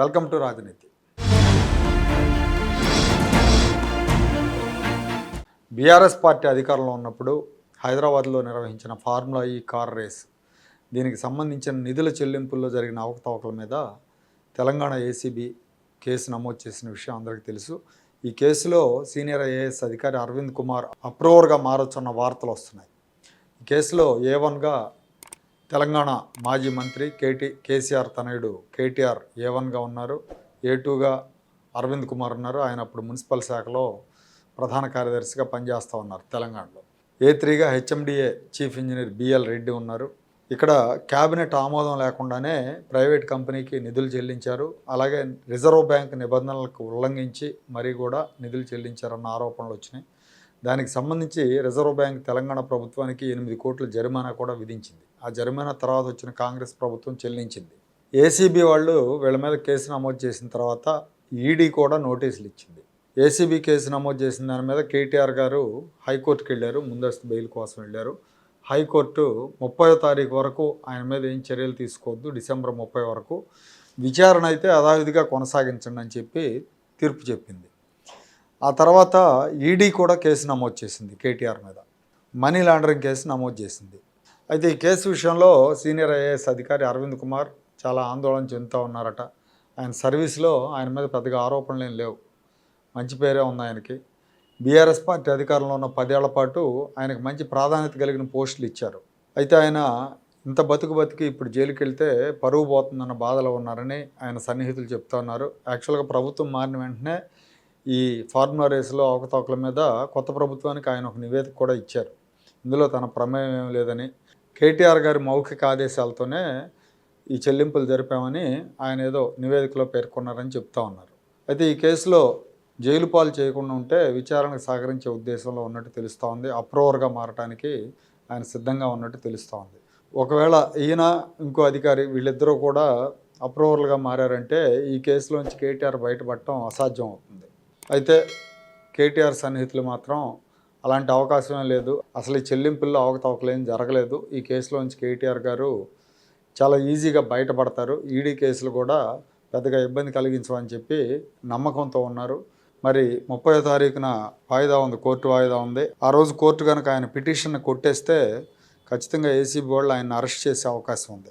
Welcome to Rajaneethi. BRS party అధికారంలో ఉన్నప్పుడు హైదరాబాద్లో నిర్వహించిన ఫార్ములా ఈ కార్ రేస్ దీనికి సంబంధించిన నిధుల చెల్లింపుల్లో జరిగిన అవకతవకల మీద తెలంగాణ ఏసీబీ కేసు నమోదు చేసిన విషయం అందరికీ తెలుసు. ఈ కేసులో సీనియర్ ఐఏఎస్ అధికారి అరవింద్ కుమార్ అప్రూవర్గా మారొచ్చన్న వార్తలు వస్తున్నాయి. ఈ కేసులో ఏ వన్గా తెలంగాణ మాజీ మంత్రి కేటీ కేసీఆర్ తనయుడు కేటీఆర్ ఏ వన్గా ఉన్నారు ఏ టూగా అరవింద్ కుమార్ ఉన్నారు ఆయన అప్పుడు మున్సిపల్ శాఖలో ప్రధాన కార్యదర్శిగా పనిచేస్తూ ఉన్నారు తెలంగాణలో. A త్రీగా HMDA chief engineer BL Reddy ఉన్నారు. ఇక్కడ క్యాబినెట్ ఆమోదం లేకుండానే ప్రైవేట్ కంపెనీకి నిధులు చెల్లించారు. అలాగే రిజర్వ్ బ్యాంక్ నిబంధనలకు ఉల్లంఘించి మరీ కూడా నిధులు చెల్లించారన్న ఆరోపణలు వచ్చినాయి. దానికి సంబంధించి రిజర్వ్ బ్యాంక్ తెలంగాణ ప్రభుత్వానికి ఎనిమిది కోట్ల జరిమానా కూడా విధించింది. ఆ జరిమానా తర్వాత వచ్చిన కాంగ్రెస్ ప్రభుత్వం చెల్లించింది. ఏసీబీ వాళ్ళు వీళ్ళ మీద కేసు నమోదు చేసిన తర్వాత ఈడీ కూడా నోటీసులు ఇచ్చింది. ఏసీబీ కేసు నమోదు చేసిన దాని మీద కేటీఆర్ గారు హైకోర్టుకి వెళ్ళారు ముందస్తు బెయిల్ కోసం వెళ్ళారు. హైకోర్టు ముప్పై తారీఖు వరకు ఆయన మీద ఏం చర్యలు తీసుకోవద్దు డిసెంబర్ ముప్పై వరకు. విచారణ అయితే యథావిధిగా కొనసాగించండి అని చెప్పి తీర్పు చెప్పింది. ఆ తర్వాత ఈడీ కూడా కేసు నమోదు చేసింది కేటీఆర్ మీద. మనీ లాండరింగ్ కేసు నమోదు చేసింది. అయితే ఈ కేసు విషయంలో సీనియర్ ఐఏఎస్ అధికారి అరవింద్ కుమార్ చాలా ఆందోళన చెందుతూ ఉన్నారట. ఆయన సర్వీస్లో ఆయన మీద పెద్దగా ఆరోపణలు ఏం లేవు. మంచి పేరే ఉంది ఆయనకి. బీఆర్ఎస్ పార్టీ అధికారంలో ఉన్న పదేళ్ళ పాటు ఆయనకు మంచి ప్రాధాన్యత కలిగిన పోస్టులు ఇచ్చారు. అయితే ఆయన ఇంత బతుకు బతికి ఇప్పుడు జైలుకి వెళ్తే పరువు పోతుందన్న బాధలో ఉన్నారని ఆయన సన్నిహితులు చెప్తా ఉన్నారు. యాక్చువల్గా ప్రభుత్వం మారిన వెంటనే ఈ ఫార్ములా రేసులో అవకతవకల మీద కొత్త ప్రభుత్వానికి ఆయన ఒక నివేదిక కూడా ఇచ్చారు. ఇందులో తన ప్రమేయం ఏం లేదని కేటీఆర్ గారి మౌఖిక ఆదేశాలతోనే ఈ చెల్లింపులు జరిపామని ఆయన ఏదో నివేదికలో పేర్కొన్నారని చెప్తా ఉన్నారు. అయితే ఈ కేసులో జైలు పాలు చేయకుండా ఉంటే విచారణకు సహకరించే ఉద్దేశంలో ఉన్నట్టు తెలుస్తూ ఉంది. అప్రూవర్గా మారటానికి ఆయన సిద్ధంగా ఉన్నట్టు తెలుస్తూ ఉంది. ఒకవేళ ఈయన ఇంకో అధికారి వీళ్ళిద్దరూ కూడా అప్రూవర్లుగా మారారంటే ఈ కేసులోంచి కేటీఆర్ బయటపడటం అసాధ్యం అవుతుంది. అయితే కేటీఆర్ సన్నిహితులు మాత్రం అలాంటి అవకాశమే లేదు. అసలు ఈ చెల్లింపుల్లో అవకతవకలేం జరగలేదు. ఈ కేసులోంచి కేటీఆర్ గారు చాలా ఈజీగా బయటపడతారు. ఈడీ కేసులు కూడా పెద్దగా ఇబ్బంది కలిగించవని చెప్పి నమ్మకంతో ఉన్నారు. మరి ముప్పై తారీఖున వాయిదా ఉంది కోర్టు వాయిదా ఉంది. ఆ రోజు కోర్టు కనుక ఆయన పిటిషన్ కొట్టేస్తే ఖచ్చితంగా ఏసీబీ వాళ్ళు ఆయన అరెస్ట్ చేసే అవకాశం ఉంది.